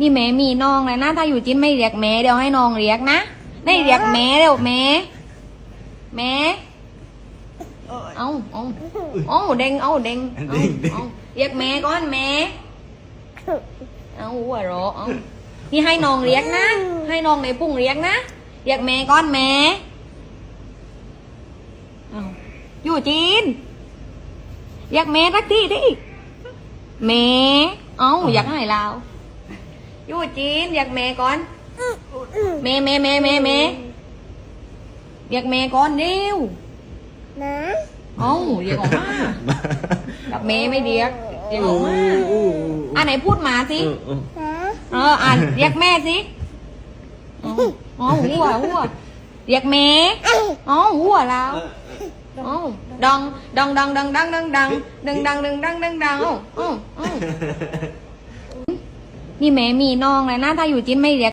นี่แม่มีน้องแล้วนะ ถ้าอยู่จิ้นไม่เรียกแม่เดี๋ยวให้น้องเรียกนะได้เรียกแม่เดี๋ยวแม่แม่เอาเอาเอาเด้งเอาเด้งเอาเอาเรียกแม่ก่อนแม่เอาหัวเราะเอานี่ให้น้องเรียกนะ ให้น้องในปุ่งเรียกนะ เรียกแม่ก่อนแม่เอาอยู่จีน เรียกแม่สักทีดิแม่เอาอยากให้เราอ ยู่จีนอยากแม่ก่อน แม่แม่แม่แม่แม่อยากแม่ก่อนเร็วนะเอาเรียกออกมากับแม่ไม่เรียกเรียกออกมาอันไหนพูดมาสินะเอออ่านเรียกแม่สิอ๋ออ๋อหัวหัวเรียกแม่อ๋อหัวแล้วอ๋อดองดองดองดองดังดังดังดังดังดังดังดังดังอ๋ออ๋ออ๋อ นี่แม่มีน้องแล้วนะถ้าอยู่จีนไม่เรียก